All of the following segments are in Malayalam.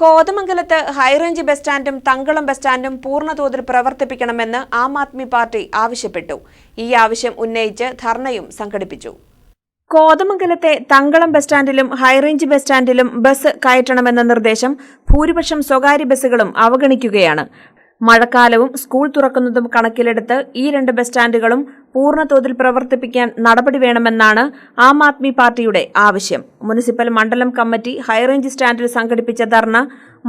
കോതമംഗലത്ത് ഹൈറേഞ്ച് ബസ് സ്റ്റാൻഡും തങ്കളം ബസ് സ്റ്റാൻഡും പൂർണതോതിൽ പ്രവർത്തിപ്പിക്കണമെന്ന് ആം ആദ്മി പാർട്ടി ആവശ്യപ്പെട്ടു. ഈ ആവശ്യം ഉന്നയിച്ച് ധർണയും സംഘടിപ്പിച്ചു. കോതമംഗലത്തെ തങ്കളം ബസ് സ്റ്റാൻഡിലും ഹൈറേഞ്ച് ബസ് സ്റ്റാൻഡിലും ബസ് കയറ്റണമെന്ന നിർദ്ദേശം ഭൂരിപക്ഷം സ്വകാര്യ ബസ്സുകളും അവഗണിക്കുകയാണ്. മഴക്കാലവും സ്കൂൾ തുറക്കുന്നതും കണക്കിലെടുത്ത് ഈ രണ്ട് ബസ് സ്റ്റാൻഡുകളും പൂർണതോതിൽ പ്രവർത്തിപ്പിക്കാൻ നടപടി വേണമെന്നാണ് ആം ആദ്മി പാർട്ടിയുടെ ആവശ്യം. മുനിസിപ്പൽ മണ്ഡലം കമ്മിറ്റി ഹൈറേഞ്ച് സ്റ്റാൻഡിൽ സംഘടിപ്പിച്ച ധർണ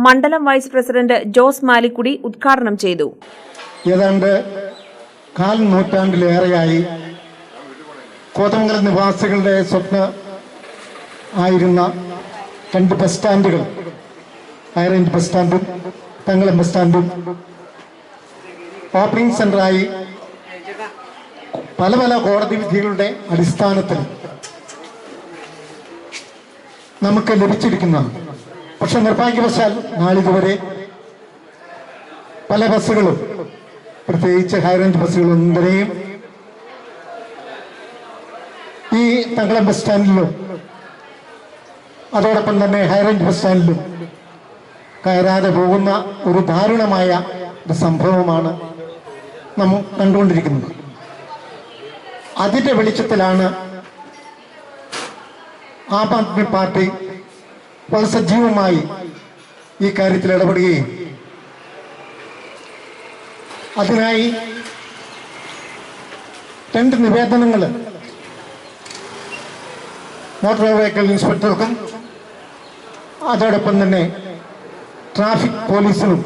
മണ്ഡലം വൈസ് പ്രസിഡന്റ് ജോസ് മാലിക്കുടി ഉദ്ഘാടനം ചെയ്തു. ഏതാണ്ട് കാൽ നൂറ്റാണ്ടിലേറെയായി കോതമംഗലം നിവാസികളുടെ സ്വപ്ന ആയിരുന്ന രണ്ട് ബസ് സ്റ്റാൻഡുകൾ ഹൈറേഞ്ച് ബസ് സ്റ്റാൻഡും തങ്കളം ബസ് സ്റ്റാൻഡും ഓപ്പണിംഗ് സെന്ററായി പല പല കോടതി വിധികളുടെ അടിസ്ഥാനത്തിൽ നമുക്ക് ലഭിച്ചിരിക്കുന്നതാണ്. പക്ഷെ നിർഭാഗ്യവശാൽ നാളിതുവരെ പല ബസ്സുകളും പ്രത്യേകിച്ച് ഹൈറേഞ്ച് ബസ്സുകളൊന്നിനെയും ഈ തങ്കളം ബസ് സ്റ്റാൻഡിലും അതോടൊപ്പം തന്നെ ഹൈറേഞ്ച് ബസ് സ്റ്റാൻഡിലും കയറാതെ പോകുന്ന ഒരു ദാരുണമായ ഒരു സംഭവമാണ് നമ്മൾ കണ്ടുകൊണ്ടിരിക്കുന്നത്. അതിന്റെ വെളിച്ചത്തിലാണ് ആം ആദ്മി പാർട്ടി വളരെ സജീവമായി ഈ കാര്യത്തിൽ ഇടപെടുകയും. അതിനായി രണ്ട് നിവേദനങ്ങൾ മോട്ടോർ വെഹിക്കിൾ ഇൻസ്പെക്ടർക്കും അതോടൊപ്പം തന്നെ ട്രാഫിക് പോലീസിനും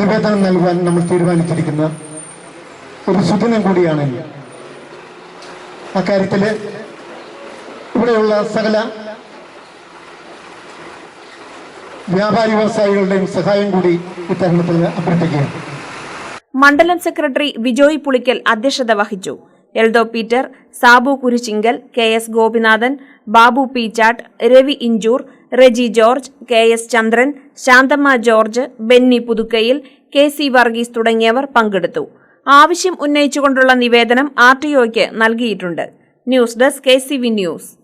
നിവേദനം നൽകുവാൻ നമ്മൾ തീരുമാനിച്ചിരിക്കുന്ന ഒരു സുദിനം കൂടിയാണ്. അക്കാര്യത്തിൽ ഇവിടെയുള്ള സകല വ്യാപാരി വ്യവസായികളുടെയും സഹായം കൂടി ഇത്തരണത്തിൽ അഭ്യർത്ഥിക്കുകയാണ്. മണ്ഡലം സെക്രട്ടറി വിജോയ് പുളിക്കൽ അധ്യക്ഷത വഹിച്ചു. Eldho Peter Sabu Kurisinkal K S Gopinathan Babu P Peechattu Ravi Inchoor Reji George K S Chandran Santhamma George Benny Puthukkayil K C Varghese തുടങ്ങിയവർ പങ്കെടുത്തു. ആവശ്യം ഉന്നയിച്ചുകൊണ്ടുള്ള നിവേദനം ആർ ടി നൽകിയിട്ടുണ്ട്. News desk K C V news.